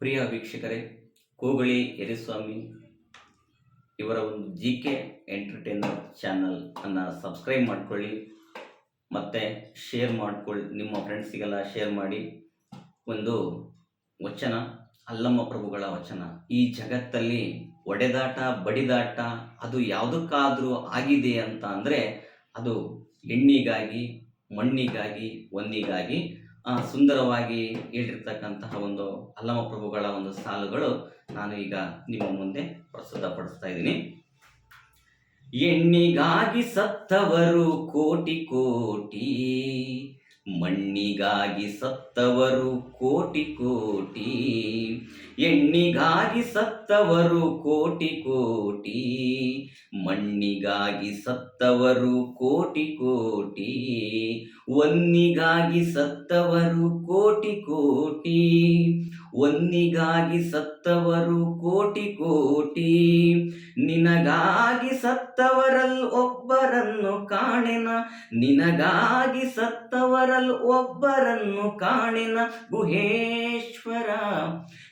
ಪ್ರಿಯ ವೀಕ್ಷಕರೇ, ಕೋಗಳಿ ಯರಿಸ್ವಾಮಿ ಇವರ ಒಂದು ಜಿ ಕೆ ಎಂಟರ್ಟೈನರ್ ಚಾನಲ್ ಅನ್ನು ಸಬ್ಸ್ಕ್ರೈಬ್ ಮಾಡಿಕೊಳ್ಳಿ ಮತ್ತು ಶೇರ್ ಮಾಡ್ಕೊಳ್ಳಿ, ನಿಮ್ಮ ಫ್ರೆಂಡ್ಸಿಗೆಲ್ಲ ಶೇರ್ ಮಾಡಿ. ಒಂದು ವಚನ, ಅಲ್ಲಮ್ಮ ಪ್ರಭುಗಳ ವಚನ. ಈ ಜಗತ್ತಲ್ಲಿ ಒಡೆದಾಟ, ಬಡಿದಾಟ, ಅದು ಯಾವುದಕ್ಕಾದರೂ ಆಗಿದೆ ಅಂತ ಅಂದರೆ ಅದು ಹೆಣ್ಣಿಗಾಗಿ ಮಣ್ಣಿಗಾಗಿ, ಒಂದಿಗಾಗಿ ಸುಂದರವಾಗಿ ಹೇಳಿರ್ತಕ್ಕಂತಹ ಒಂದು ಅಲ್ಲಮ ಪ್ರಭುಗಳ ಒಂದು ಸಾಲುಗಳು ನಾನು ಈಗ ನಿಮ್ಮ ಮುಂದೆ ಪ್ರಸ್ತುತಪಡಿಸ್ತಾ ಇದ್ದೀನಿ. ಎಣ್ಣಿಗಾಗಿ ಸತ್ತವರು ಕೋಟಿ ಕೋಟಿ, ಮಣ್ಣಿಗಾಗಿ ಸತ್ತವರು ಕೋಟಿ ಕೋಟಿ, ಎಣ್ಣಿಗಾಗಿ ಸತ್ತವರು ಕೋಟಿ ಕೋಟಿ. ಮಣ್ಣಿಗಾಗಿ ಸತ್ತವರು ಕೋಟಿ ಕೋಟಿ, ಒನ್ನಿಗಾಗಿ ಸತ್ತವರು ಕೋಟಿ ಕೋಟಿ, ಒನ್ನಿಗಾಗಿ ಸತ್ತವರು ಕೋಟಿ ಕೋಟಿ. ನಿನಗಾಗಿ ಸತ್ತವರಲ್ ಒಬ್ಬರನ್ನು ಕಾಣೆನ, ನಿನಗಾಗಿ ಸತ್ತವರಲ್ ಒಬ್ಬರನ್ನು ಕಾಣೆನ ಗುಹೇಶ್ವರ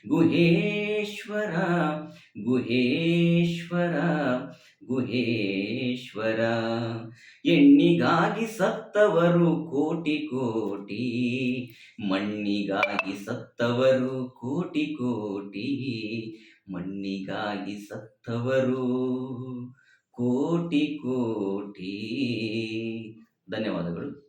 ಗುಹೇಶ್ವರ. ಗುಹೇಶ್ವರ ಗುಹೇಶ್ವರ. ಎಣ್ಣಿಗಾಗಿ ಸತ್ತವರು ಕೋಟಿ ಕೋಟಿ, ಮಣ್ಣಿಗಾಗಿ ಸತ್ತವರು ಕೋಟಿ ಕೋಟಿ, ಮಣ್ಣಿಗಾಗಿ ಸತ್ತವರು ಕೋಟಿ ಕೋಟಿ. ಧನ್ಯವಾದಗಳು.